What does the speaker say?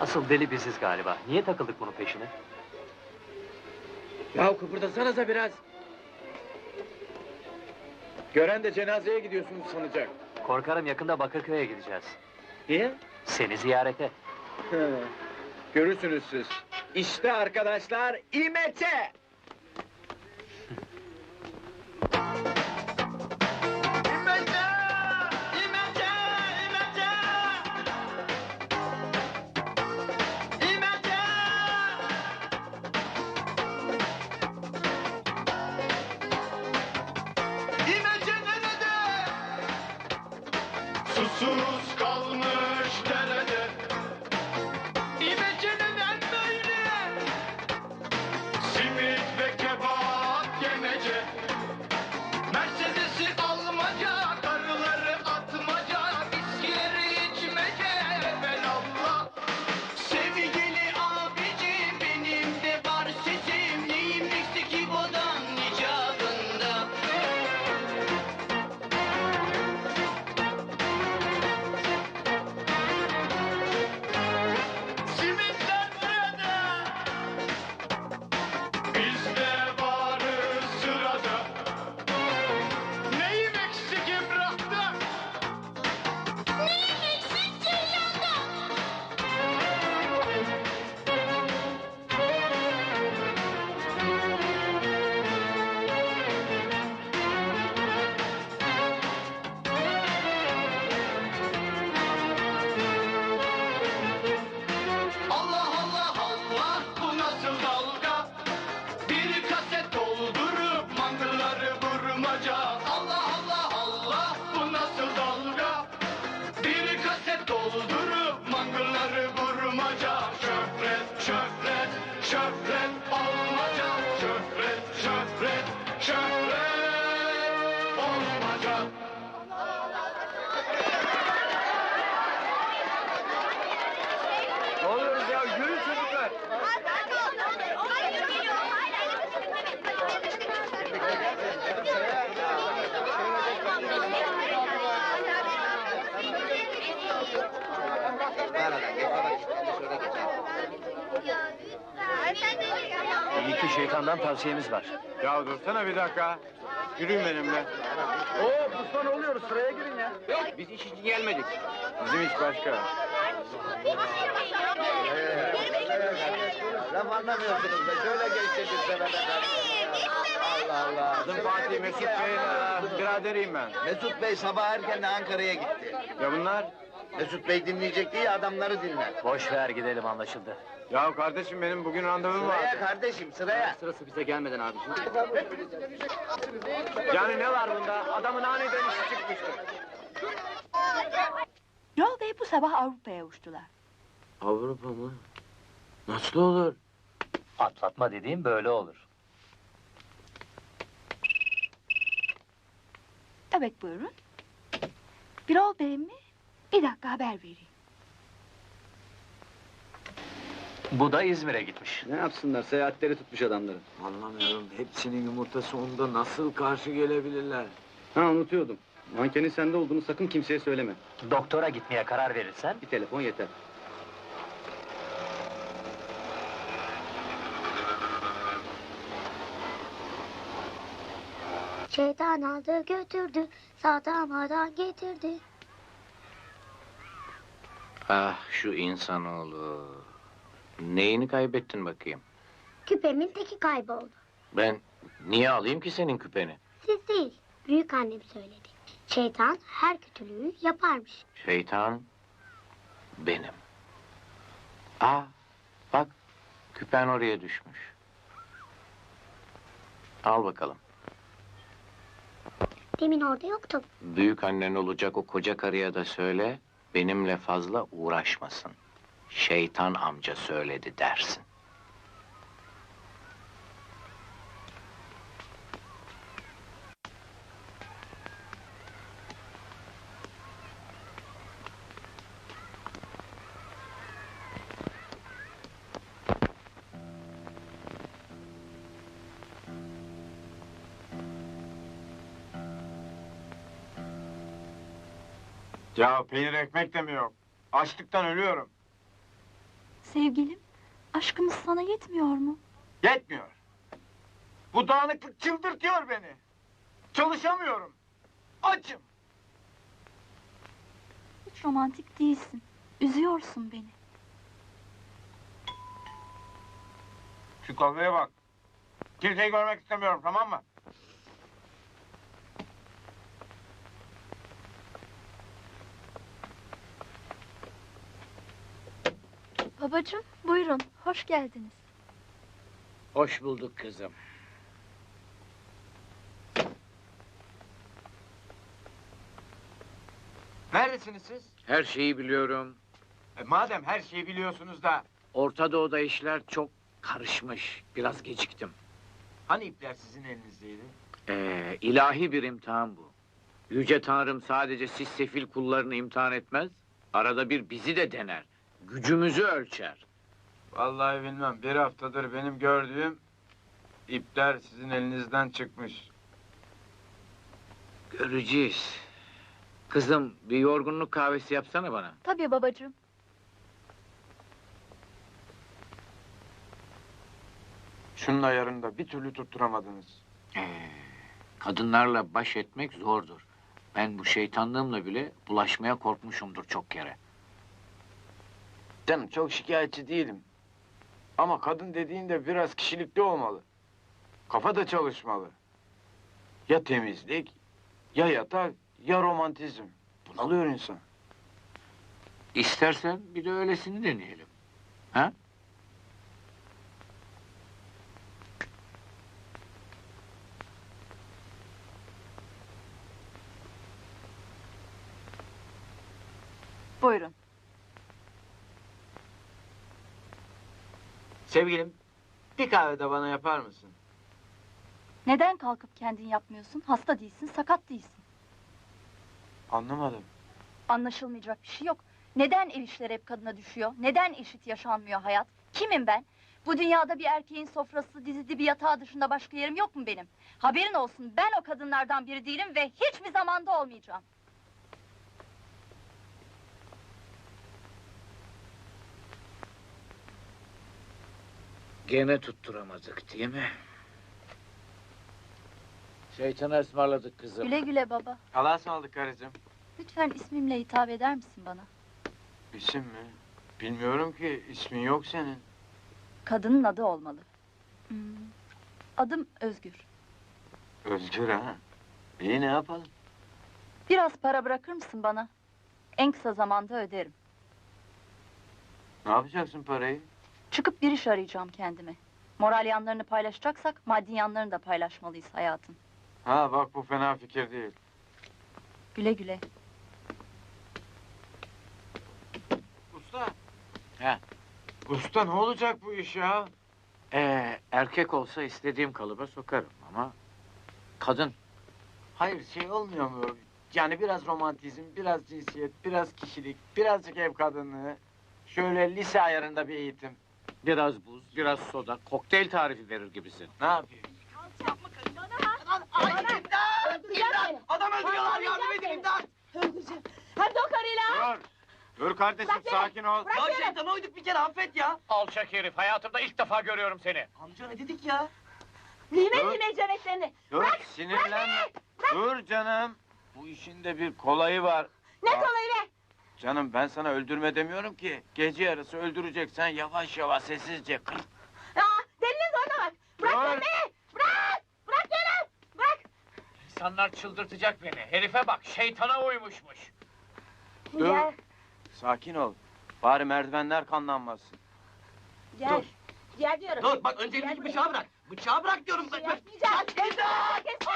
Asıl deli biziz galiba. Niye takıldık bunun peşine? Ya kıpırdasanıza biraz. Gören de cenazeye gidiyorsunuz sanacak. Korkarım yakında Bakırköy'e gideceğiz. Niye? Seni ziyarete. Görürsünüz siz. İşte arkadaşlar. İmeçe! Solo Shut şeytandan tavsiyemiz var. Ya dursana bir dakika. Yürüyün benimle. Oo pustan oluyoruz sıraya girin ya. Biz iş için gelmedik. Bizim iş başka. Laf anlamıyorsunuz da şöyle sefer Allah Allah. Adım Fatih Mesut Bey'in e, biraderiyim ben. Mesut Bey sabah erkenden Ankara'ya gitti. Ya bunlar? Mesut Bey dinleyecek diye adamları dinler. Boş ver gidelim anlaşıldı. Ya kardeşim benim bugün randevum var. Sıraya kardeşim sıraya. Sırası bize gelmeden abiciğim. Yani ne var bunda? Adamın aniden işi çıkmıştır. Yol Bey bu sabah Avrupa'ya uçtular. Avrupa mı? Nasıl olur? Atlatma dediğim böyle olur. Evet buyurun. Birol Bey mi? Bir dakika haber vereyim. Bu da İzmir'e gitmiş. Ne yapsınlar? Seyahatleri tutmuş adamların. Anlamıyorum. Hepsinin yumurtası onda nasıl karşı gelebilirler? Ha unutuyordum. Mankenin sende olduğunu sakın kimseye söyleme. Doktora gitmeye karar verirsen Bir telefon yeter. Şeytan aldı götürdü, satamadan getirdi. Ah şu insanoğlu. Neyini kaybettin bakayım? Küpemin teki kayboldu. Ben niye alayım ki senin küpeni? Siz değil, büyük annem söyledi. Şeytan her kötülüğü yaparmış. Şeytan benim. Aa bak küpen oraya düşmüş. Al bakalım. Demin orada yoktum. Büyük annen olacak o koca karıya da söyle. Benimle fazla uğraşmasın. Şeytan amca söyledi dersin. Ya peynir ekmek de mi yok? Açlıktan ölüyorum. Sevgilim, aşkımız sana yetmiyor mu? Yetmiyor. Bu dağınıklık çıldırtıyor beni. Çalışamıyorum. Açım. Hiç romantik değilsin. Üzüyorsun beni. Şu kahveye bak. Kimseyi görmek istemiyorum tamam mı? Babacığım, buyurun. Hoş geldiniz. Hoş bulduk kızım. Neredesiniz siz? Her şeyi biliyorum. E, madem her şeyi biliyorsunuz da Orta Doğu'da işler çok karışmış. Biraz geciktim. hani ipler sizin elinizdeydi? Ee, ilahi bir imtihan bu. Yüce Tanrım sadece siz sefil kullarını imtihan etmez, arada bir bizi de dener. Gücümüzü ölçer. Vallahi bilmem. Bir haftadır benim gördüğüm ipler sizin elinizden çıkmış. Göreceğiz. Kızım bir yorgunluk kahvesi yapsana bana. Tabii babacığım. Şunun ayarını da bir türlü tutturamadınız. Ee, kadınlarla baş etmek zordur. Ben bu şeytanlığımla bile bulaşmaya korkmuşumdur çok kere. Canım çok şikayetçi değilim. Ama kadın dediğinde biraz kişilikli olmalı. Kafa da çalışmalı. Ya temizlik, ya yatak, ya romantizm. Bunalıyor insan. İstersen bir de öylesini deneyelim. Ha? Buyurun. Sevgilim, bir kahve de bana yapar mısın? Neden kalkıp kendin yapmıyorsun? Hasta değilsin, sakat değilsin. Anlamadım. Anlaşılmayacak bir şey yok. Neden ev işleri hep kadına düşüyor? Neden eşit yaşanmıyor hayat? Kimim ben? Bu dünyada bir erkeğin sofrası, dizi bir yatağı dışında başka yerim yok mu benim? Haberin olsun ben o kadınlardan biri değilim ve hiçbir zamanda olmayacağım. Gene tutturamadık değil mi? Şeytana ısmarladık kızım. Güle güle baba. Allah'a ısmarladık karıcığım. Lütfen ismimle hitap eder misin bana? İsim mi? Bilmiyorum ki, ismin yok senin. Kadının adı olmalı. Hmm, Adım Özgür. Özgür ha. İyi ne yapalım? Biraz para bırakır mısın bana? En kısa zamanda öderim. Ne yapacaksın parayı? Çıkıp bir iş arayacağım kendime. Moral yanlarını paylaşacaksak maddi yanlarını da paylaşmalıyız hayatın. Ha bak bu fena fikir değil. Güle güle. Usta. He. Usta ne olacak bu iş ya? Ee, erkek olsa istediğim kalıba sokarım ama... Kadın. Hayır şey olmuyor mu? Yani biraz romantizm, biraz cinsiyet, biraz kişilik, birazcık ev kadınlığı. Şöyle lise ayarında bir eğitim. Biraz buz, biraz soda, kokteyl tarifi verir gibisin. Ne yapayım? Adam öldürüyorlar yardım edin imdat. Öldüreceğim. Hem de o karıyla. Dur. Dur kardeşim sakin ol. Ya şeytana uyduk bir kere affet ya. Alçak herif, hayatımda ilk defa görüyorum seni. Amca ne dedik ya? Nimet Dur. nimet cennetlerini. Dur sinirlenme. Dur canım. Bu işin de bir kolayı var. Ne kolayı be? Canım ben sana öldürme demiyorum ki. Gece yarısı öldüreceksen yavaş yavaş sessizce kır. Aa, delinin zoruna bak. Bırak Dur. beni. Bırak. Bırak beni. Bırak. İnsanlar çıldırtacak beni. Herife bak, şeytana uymuşmuş. Dur. Gel. Sakin ol. Bari merdivenler kanlanmasın. Gel. Gel diyorum. Dur bak önce elindeki bıçağı bırak. Bıçağı bırak diyorum. Yapmayacağım. Kes. Kes.